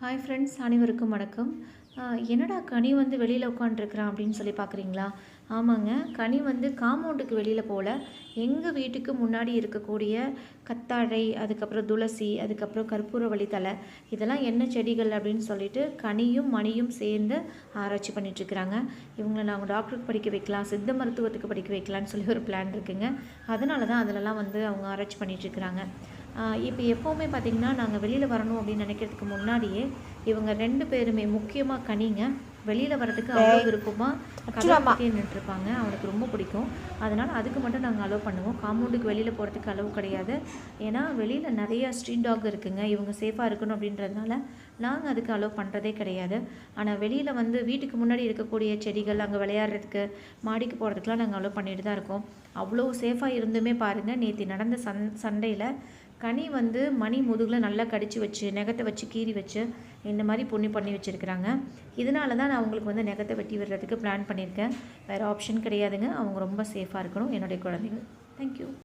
Hi friends அனைவருக்கும் வணக்கம். என்னடா கனி வந்து வெளியில் உட்காண்ட்ருக்குறான் அப்படின்னு சொல்லி பார்க்குறீங்களா? ஆமாங்க கனி வந்து காம்பவுண்டுக்கு வெளியில் போகல எங்கள் வீட்டுக்கு முன்னாடி இருக்கக்கூடிய கத்தாழை அதுக்கப்புறம் துளசி அதுக்கப்புறம் கற்பூர வழித்தலை இதெல்லாம் என்ன செடிகள் அப்படின்னு சொல்லிட்டு கனியும் மணியும் சேர்ந்து ஆராய்ச்சி பண்ணிகிட்ருக்குறாங்க இவங்களை நாங்கள் டாக்டருக்கு படிக்க வைக்கலாம் சித்த மருத்துவத்துக்கு படிக்க வைக்கலான்னு சொல்லி ஒரு பிளான் இருக்குங்க. அதனால தான் அதிலலாம் வந்து அவங்க ஆராய்ச்சி பண்ணிகிட்ருக்குறாங்க இப்போ எப்போவுமே பார்த்திங்கன்னா நாங்கள் வெளியில் வரணும் அப்படின்னு நினைக்கிறதுக்கு முன்னாடியே இவங்க ரெண்டு பேருமே முக்கியமாக கனிங்க. வெளியில் வரதுக்கு அவ்வளோ விருப்பமாக கதை நின்றுருப்பாங்க அவனுக்கு ரொம்ப பிடிக்கும். அதனால் அதுக்கு மட்டும் நாங்கள் அலோவ் பண்ணுவோம். காம்பவுண்டுக்கு வெளியில் போகிறதுக்கு அளவு கிடையாது. ஏன்னா வெளியில் நிறைய ஸ்ட்ரீட் டாக் இருக்குங்க. இவங்க சேஃபாக இருக்கணும் அப்படின்றதுனால நாங்கள் அதுக்கு அலோவ் பண்ணுறதே கிடையாது. ஆனால் வெளியில் வந்து வீட்டுக்கு முன்னாடி இருக்கக்கூடிய செடிகள் அங்கே விளையாடுறதுக்கு மாடிக்கு போகிறதுக்குலாம் நாங்கள் அலோவ் பண்ணிட்டு தான் இருக்கோம். அவ்வளோ சேஃபாக இருந்துமே பாருங்கள் நேற்று நடந்த சன் சண்டையில் கனி வந்து மணி முதுகில் நல்லா கடிச்சு வச்சு நெகத்தை வச்சு கீறி வச்சு இந்த மாதிரி புண்ணி பண்ணி வச்சுருக்குறாங்க. இதனால தான் நான் அவங்களுக்கு வந்து நெகத்தை வெட்டி விடுறதுக்கு பிளான் பண்ணியிருக்கேன். வேறு ஆப்ஷன் கிடையாதுங்க. அவங்க ரொம்ப சேஃபாக இருக்கணும். என்னுடைய குழந்தைங்க தேங்க்யூ